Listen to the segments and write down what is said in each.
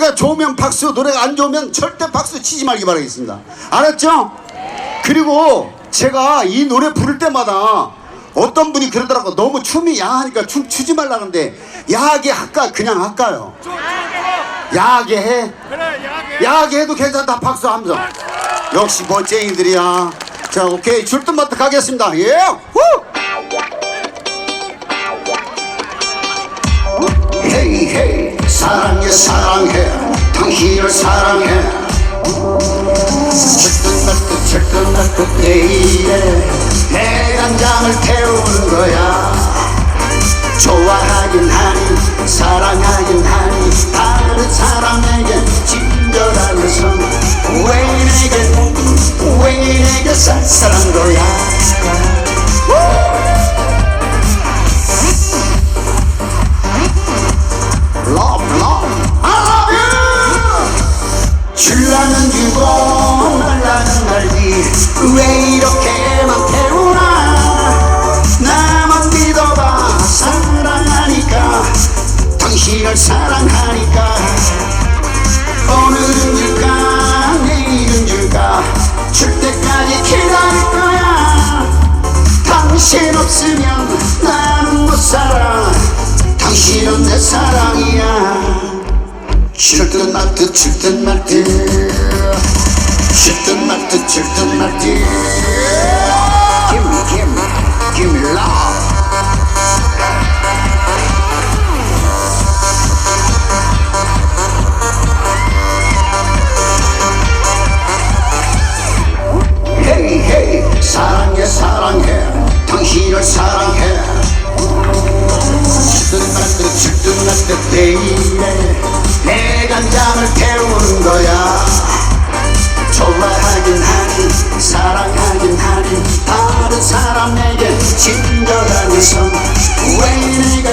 노래가 좋으면 박수, 노래가 안 좋으면 절대 박수 치지 말기 바라겠습니다. 알았죠? 그리고 제가 이 노래 부를 때마다 어떤 분이 그러더라고. 너무 춤이 야하니까 춤 추지 말라는데 야하게 할까? 그냥 할까요? 야하게 해? 야하게 해도 괜찮다. 박수 하면서. 역시 멋쟁이들이야. 자 오케이. 줄듯마트 가겠습니다. 예! 후! 사랑해. 철끝날듯 철끝날듯 내일에 내 간장을 태우는 거야. 좋아하긴 하니 사랑하긴 하니 다른 사람에게 친절하면서 왜 내게 왜 내게 쌀쌀한 거야 주고 말라는 말지. 왜 이렇게만 태우나? 나만 믿어봐. 사랑하니까. 당신을 사랑하니까. 오늘은 줄까 내일은 줄까 줄 때까지 기다릴 거야. 당신 없으면 나는 못 살아. 당신은 내 사랑이야 칠듯 말듯 칠듯 말듯. 칠듯 말듯 칠듯 말듯. Give me, give me, give me love 사랑해. 칠듯 말듯 칠듯 말듯 내일에 내 간장을 태우는 거야. 좋아하긴 하니 사랑하긴 하니 다른 사람에게 친절하면서. 왜 내가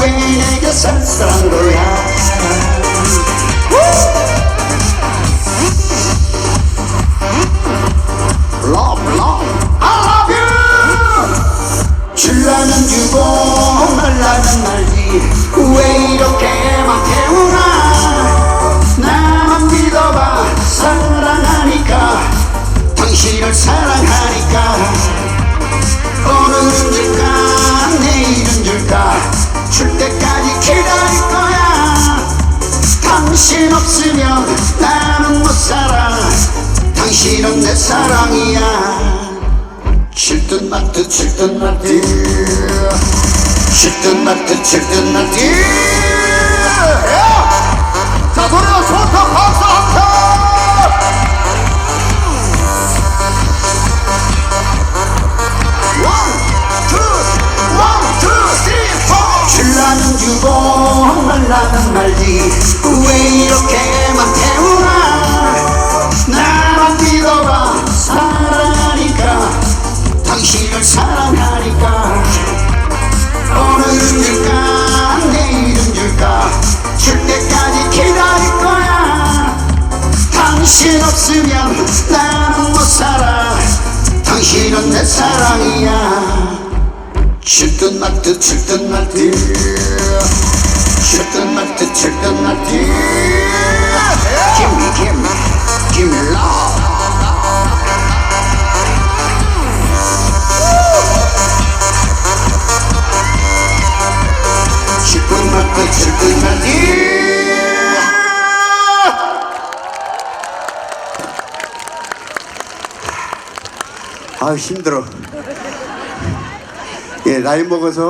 왜 내게 쌀쌀한 거야? 왜 이렇게 당신 없으면 나는 못 살아. 당신은 내 사랑이야. 칠듯 말듯 칠듯 말듯. 칠듯 말듯 칠듯 말듯 말라는 말지. 왜 이렇게만 태우나? 나만 믿어봐. 사랑하니까. 당신을 사랑하니까. 오늘은 줄까? 내일은 줄까? 줄 때까지 기다릴 거야. 당신 없으면 나는 못 살아. 당신은 내 사랑이야. 칠 듯 말 듯 칠 듯 말 듯. 칠 듯 말 듯 칠 듯 말 듯. Give me, give 말듯 아 힘들어 예 나이 먹어서